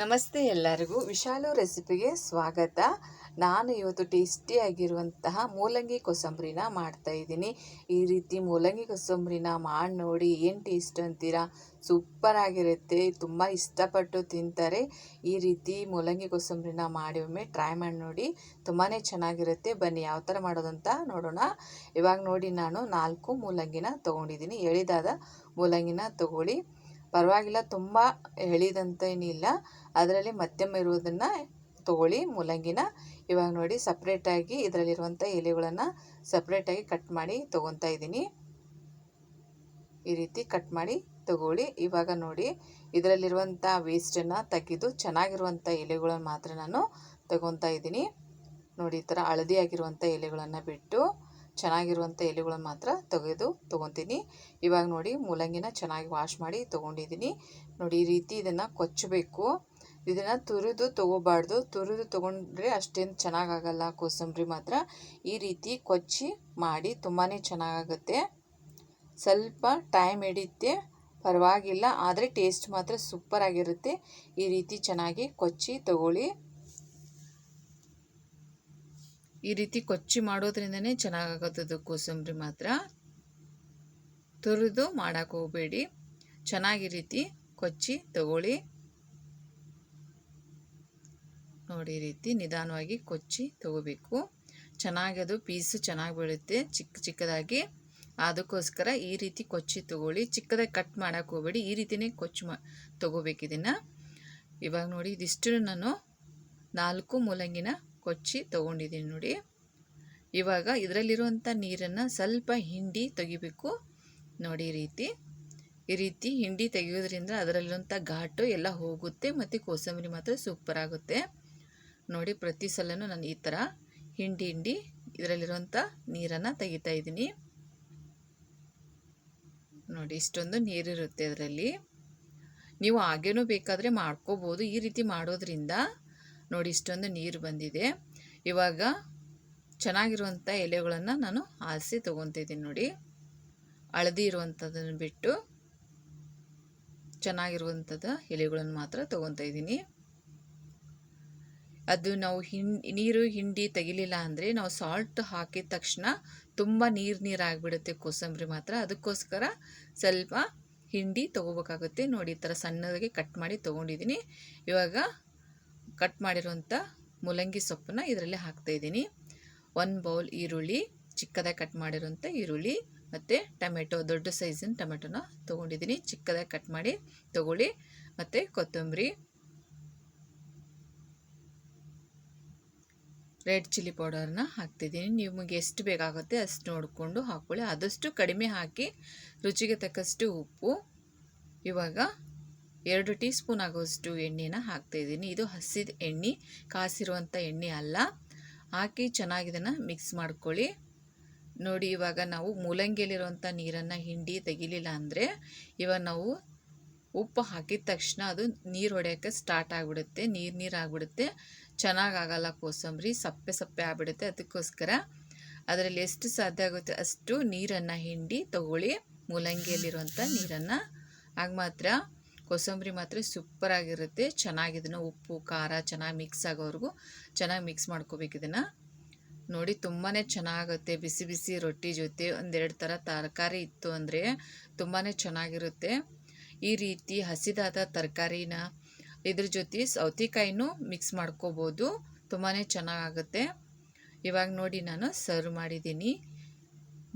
ನಮಸ್ತೆ ಎಲ್ಲರಿಗೂ. ವಿಶಾಲು ರೆಸಿಪಿಗೆ ಸ್ವಾಗತ. ನಾನು ಇವತ್ತು ಟೇಸ್ಟಿಯಾಗಿರುವಂತಹ ಮೂಲಂಗಿ ಕೊಸಂಬರಿನ ಮಾಡ್ತಾ ಇದ್ದೀನಿ. ಈ ರೀತಿ ಮೂಲಂಗಿ ಕೊಸಂಬರಿನ ಮಾಡಿ ನೋಡಿ ಏನು ಟೇಸ್ಟ್ ಅಂತೀರಾ? ಸೂಪರ್ ಆಗಿರುತ್ತೆ, ತುಂಬ ಇಷ್ಟಪಟ್ಟು ತಿಂತಾರೆ. ಈ ರೀತಿ ಮೂಲಂಗಿ ಕೋಸಂಬರಿನ ಮಾಡಿ ಒಮ್ಮೆ ಟ್ರೈ ಮಾಡಿ ನೋಡಿ ತುಂಬಾ ಚೆನ್ನಾಗಿರುತ್ತೆ. ಬನ್ನಿ ಯಾವ ಥರ ಮಾಡೋದಂತ ನೋಡೋಣ. ಇವಾಗ ನೋಡಿ ನಾನು ನಾಲ್ಕು ಮೂಲಂಗಿನ ತೊಗೊಂಡಿದ್ದೀನಿ. ಎಳಿದಾದ ಮೂಲಂಗಿನ ತಗೊಳ್ಳಿ. ಪರವಾಗಿಲ್ಲ, ತುಂಬ ಎಳಿದಂತ ಏನಿಲ್ಲ. ಅದರಲ್ಲಿ ಮಧ್ಯಮ ಇರುವುದನ್ನು ತಗೊಳ್ಳಿ ಮೂಲಂಗಿನ ಇವಾಗ ನೋಡಿ ಸಪ್ರೇಟಾಗಿ ಇದರಲ್ಲಿರುವಂಥ ಎಲೆಗಳನ್ನು ಸಪ್ರೇಟಾಗಿ ಕಟ್ ಮಾಡಿ ತೊಗೊತಾ ಇದ್ದೀನಿ. ಈ ರೀತಿ ಕಟ್ ಮಾಡಿ ತಗೊಳ್ಳಿ. ಇವಾಗ ನೋಡಿ ಇದರಲ್ಲಿರುವಂಥ ವೇಸ್ಟನ್ನು ತೆಗೆದು ಚೆನ್ನಾಗಿರುವಂಥ ಎಲೆಗಳನ್ನು ಮಾತ್ರ ನಾನು ತಗೊತಾ ಇದ್ದೀನಿ. ನೋಡಿ ಈ ಥರ ಹಳದಿ ಆಗಿರುವಂಥ ಎಲೆಗಳನ್ನು ಬಿಟ್ಟು ಚೆನ್ನಾಗಿರುವಂಥ ಎಲೆಗಳನ್ನು ಮಾತ್ರ ತೆಗೆದು ತೊಗೊತೀನಿ. ಇವಾಗ ನೋಡಿ ಮೂಲಂಗಿನ ಚೆನ್ನಾಗಿ ವಾಶ್ ಮಾಡಿ ತೊಗೊಂಡಿದ್ದೀನಿ. ನೋಡಿ ಈ ರೀತಿ ಇದನ್ನು ಕೊಚ್ಚಬೇಕು. ಇದನ್ನು ತುರಿದು ತೊಗೋಬಾರ್ದು. ತುರಿದು ತೊಗೊಂಡ್ರೆ ಅಷ್ಟೇನು ಚೆನ್ನಾಗಾಗಲ್ಲ ಕೋಸಂಬರಿ ಮಾತ್ರ. ಈ ರೀತಿ ಕೊಚ್ಚಿ ಮಾಡಿ ತುಂಬಾ ಚೆನ್ನಾಗಾಗುತ್ತೆ. ಸ್ವಲ್ಪ ಟೈಮ್ ಹಿಡಿಯುತ್ತೆ. ಪರವಾಗಿಲ್ಲ, ಆದರೆ ಟೇಸ್ಟ್ ಮಾತ್ರ ಸೂಪರ್ ಆಗಿರುತ್ತೆ. ಈ ರೀತಿ ಚೆನ್ನಾಗಿ ಕೊಚ್ಚಿ ತಗೊಳ್ಳಿ. ಈ ರೀತಿ ಕೊಚ್ಚಿ ಮಾಡೋದ್ರಿಂದನೇ ಚೆನ್ನಾಗಾಗುತ್ತದು ಕೋಸಂಬರಿ ಮಾತ್ರ. ತುರಿದು ಮಾಡೋಕೆ ಹೋಗಬೇಡಿ. ಚೆನ್ನಾಗಿ ರೀತಿ ಕೊಚ್ಚಿ ತಗೊಳ್ಳಿ. ನೋಡಿ ರೀತಿ ನಿಧಾನವಾಗಿ ಕೊಚ್ಚಿ ತಗೋಬೇಕು. ಚೆನ್ನಾಗಿ ಅದು ಪೀಸು ಚೆನ್ನಾಗಿ ಬೀಳುತ್ತೆ ಚಿಕ್ಕ ಚಿಕ್ಕದಾಗಿ. ಅದಕ್ಕೋಸ್ಕರ ಈ ರೀತಿ ಕೊಚ್ಚಿ ತಗೊಳ್ಳಿ. ಚಿಕ್ಕದಾಗಿ ಕಟ್ ಮಾಡೋಕೆ ಹೋಗಬೇಡಿ. ಈ ರೀತಿಯೇ ಕೊಚ್ಚಿ ಮಾ ತೊಗೋಬೇಕು ಇದನ್ನು. ಇವಾಗ ನೋಡಿ ಇದಿಷ್ಟು ನಾನು ನಾಲ್ಕು ಮೂಲಂಗಿನ ಕೊಚ್ಚಿ ತೊಗೊಂಡಿದ್ದೀನಿ ನೋಡಿ. ಇವಾಗ ಇದರಲ್ಲಿರುವಂಥ ನೀರನ್ನು ಸ್ವಲ್ಪ ಹಿಂಡಿ ತೆಗಿಬೇಕು ನೋಡಿ ಈ ರೀತಿ. ಈ ರೀತಿ ಹಿಂಡಿ ತೆಗೆಯೋದ್ರಿಂದ ಅದರಲ್ಲಿರುವಂಥ ಘಾಟು ಎಲ್ಲ ಹೋಗುತ್ತೆ ಮತ್ತು ಕೋಸಂಬರಿ ಮಾತ್ರ ಸೂಪರ್ ಆಗುತ್ತೆ. ನೋಡಿ ಪ್ರತಿ ಸಲನೂ ನಾನು ಈ ಥರ ಹಿಂಡಿ ಹಿಂಡಿ ಇದರಲ್ಲಿರುವಂಥ ನೀರನ್ನು ತೆಗಿತಾ ಇದ್ದೀನಿ. ನೋಡಿ ಇಷ್ಟೊಂದು ನೀರಿರುತ್ತೆ ಅದರಲ್ಲಿ ನೀವು ಹಾಗೇನೂ ಬೇಕಾದರೆ ಮಾಡ್ಕೋಬೋದು. ಈ ರೀತಿ ಮಾಡೋದ್ರಿಂದ ನೋಡಿ ಇಷ್ಟೊಂದು ನೀರು ಬಂದಿದೆ. ಇವಾಗ ಚೆನ್ನಾಗಿರುವಂಥ ಎಲೆಗಳನ್ನು ನಾನು ಆರಿಸಿ ತೊಗೊತಿದ್ದೀನಿ ನೋಡಿ. ಹಳದಿ ಇರುವಂಥದ್ದನ್ನು ಬಿಟ್ಟು ಚೆನ್ನಾಗಿರುವಂಥದ್ದು ಎಲೆಗಳನ್ನು ಮಾತ್ರ ತೊಗೊತಾ ಅದು ನಾವು ಹಿಂ, ನೀರು ಹಿಂಡಿ ತೆಗಿಲಿಲ್ಲ ಅಂದರೆ ನಾವು ಸಾಲ್ಟ್ ಹಾಕಿದ ತಕ್ಷಣ ತುಂಬ ನೀರು ನೀರು ಆಗಿಬಿಡುತ್ತೆ ಕೋಸಂಬರಿ ಮಾತ್ರ. ಅದಕ್ಕೋಸ್ಕರ ಸ್ವಲ್ಪ ಹಿಂಡಿ ತೊಗೋಬೇಕಾಗುತ್ತೆ. ನೋಡಿ ಈ ಥರ ಸಣ್ಣದಾಗಿ ಕಟ್ ಮಾಡಿ ತೊಗೊಂಡಿದ್ದೀನಿ. ಇವಾಗ ಕಟ್ ಮಾಡಿರುವಂಥ ಮೂಲಂಗಿ ಸೊಪ್ಪನ್ನ ಇದರಲ್ಲಿ ಹಾಕ್ತಾಯಿದ್ದೀನಿ ಒಂದು ಬೌಲ್ ಈರುಳ್ಳಿ, ಚಿಕ್ಕದಾಗಿ ಕಟ್ ಮಾಡಿರೋಂಥ ಈರುಳ್ಳಿ ಮತ್ತು ಟೊಮೆಟೊ, ದೊಡ್ಡ ಸೈಜಿನ ಟೊಮೆಟೊನ ತೊಗೊಂಡಿದ್ದೀನಿ. ಚಿಕ್ಕದಾಗಿ ಕಟ್ ಮಾಡಿ ತೊಗೊಳ್ಳಿ. ಮತ್ತು ಕೊತ್ತಂಬರಿ, ರೆಡ್ ಚಿಲ್ಲಿ ಪೌಡರ್ನ ಹಾಕ್ತಿದ್ದೀನಿ. ನಿಮಗೆ ಎಷ್ಟು ಬೇಕಾಗುತ್ತೆ ಅಷ್ಟು ನೋಡಿಕೊಂಡು ಹಾಕ್ಕೊಳ್ಳಿ. ಆದಷ್ಟು ಕಡಿಮೆ ಹಾಕಿ ರುಚಿಗೆ ತಕ್ಕಷ್ಟು ಉಪ್ಪು. ಇವಾಗ ಎರಡು ಟೀ ಸ್ಪೂನ್ ಆಗೋಷ್ಟು ಎಣ್ಣೆನ ಹಾಕ್ತಾಯಿದ್ದೀನಿ. ಇದು ಹಸಿದ ಎಣ್ಣೆ ಕಾಸಿರುವಂಥ ಎಣ್ಣೆ ಅಲ್ಲ. ಹಾಕಿ ಚೆನ್ನಾಗಿದನ್ನು ಮಿಕ್ಸ್ ಮಾಡ್ಕೊಳ್ಳಿ. ನೋಡಿ, ಇವಾಗ ನಾವು ಮೂಲಂಗಿಯಲ್ಲಿರುವಂಥ ನೀರನ್ನು ಹಿಂಡಿ ತೆಗಿಲಿಲ್ಲ ಅಂದರೆ ಇವಾಗ ನಾವು ಉಪ್ಪು ಹಾಕಿದ ತಕ್ಷಣ ಅದು ನೀರು ಹೊಡೆಯೋಕ್ಕೆ ಸ್ಟಾರ್ಟ್ ಆಗಿಬಿಡುತ್ತೆ. ನೀರು ನೀರು ಆಗಿಬಿಡುತ್ತೆ. ಚೆನ್ನಾಗಾಗಲ್ಲ ಕೋಸಂಬರಿ, ಸಪ್ಪೆ ಸಪ್ಪೆ ಆಗಿಬಿಡುತ್ತೆ ಅದಕ್ಕೋಸ್ಕರ. ಅದರಲ್ಲಿ ಎಷ್ಟು ಸಾಧ್ಯ ಆಗುತ್ತೆ ಅಷ್ಟು ನೀರನ್ನು ಹಿಂಡಿ ತಗೊಳ್ಳಿ. ಮೂಲಂಗಿಯಲ್ಲಿರುವಂಥ ನೀರನ್ನು. ಆಗ ಮಾತ್ರ ಕೋಸಂಬರಿ ಮಾತ್ರ ಸೂಪರಾಗಿರುತ್ತೆ. ಚೆನ್ನಾಗಿ ಇದನ್ನು ಉಪ್ಪು, ಖಾರ ಚೆನ್ನಾಗಿ ಮಿಕ್ಸ್ ಆಗೋವರೆಗೂ ಚೆನ್ನಾಗಿ ಮಿಕ್ಸ್ ಮಾಡ್ಕೋಬೇಕು ಇದನ್ನು. ನೋಡಿ ತುಂಬಾ ಚೆನ್ನಾಗುತ್ತೆ. ಬಿಸಿ ಬಿಸಿ ರೊಟ್ಟಿ ಜೊತೆ ಒಂದೆರಡು ಥರ ತರಕಾರಿ ಇತ್ತು ಅಂದರೆ ತುಂಬಾ ಚೆನ್ನಾಗಿರುತ್ತೆ. ಈ ರೀತಿ ಹಸಿದಾದ ತರಕಾರಿನ ಇದ್ರ ಜೊತೆ ಸೌತೆಕಾಯಿನೂ ಮಿಕ್ಸ್ ಮಾಡ್ಕೋಬೋದು. ತುಂಬಾ ಚೆನ್ನಾಗಾಗುತ್ತೆ ಇವಾಗ ನೋಡಿ ನಾನು ಸರ್ವ್ ಮಾಡಿದ್ದೀನಿ.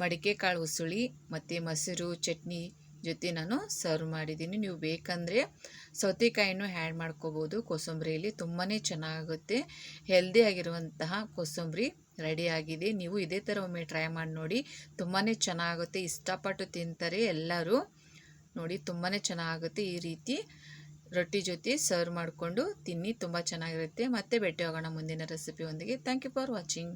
ಮಡಿಕೆ ಕಾಳು ಉಸುಳಿ, ಮತ್ತು ಮೊಸರು, ಚಟ್ನಿ ಜೊತೆ ನಾನು ಸರ್ವ್ ಮಾಡಿದ್ದೀನಿ. ನೀವು ಬೇಕಂದರೆ ಸೌತೆಕಾಯಿನೂ ಹ್ಯಾಡ್ ಮಾಡ್ಕೋಬೋದು. ಕೋಸಂಬರಿಯಲ್ಲಿ ತುಂಬಾ ಚೆನ್ನಾಗುತ್ತೆ. ಹೆಲ್ದಿಯಾಗಿರುವಂತಹ ಕೋಸಂಬರಿ ರೆಡಿಯಾಗಿದೆ ನೀವು ಇದೇ ಥರ ಒಮ್ಮೆ ಟ್ರೈ ಮಾಡಿ ನೋಡಿ ತುಂಬಾ ಚೆನ್ನಾಗುತ್ತೆ. ಇಷ್ಟಪಟ್ಟು ತಿಂತಾರೆ ಎಲ್ಲರೂ. ನೋಡಿ ತುಂಬಾ ಚೆನ್ನಾಗುತ್ತೆ ಈ ರೀತಿ. ರೊಟ್ಟಿ ಜೊತೆ ಸರ್ವ್ ಮಾಡಿಕೊಂಡು ತಿನ್ನಿ. ತುಂಬ ಚೆನ್ನಾಗಿರುತ್ತೆ. ಮತ್ತೆ ಭೇಟಿ ಹೋಗೋಣ ಮುಂದಿನ ರೆಸಿಪಿ ಒಂದಿಗೆ. Thank you for watching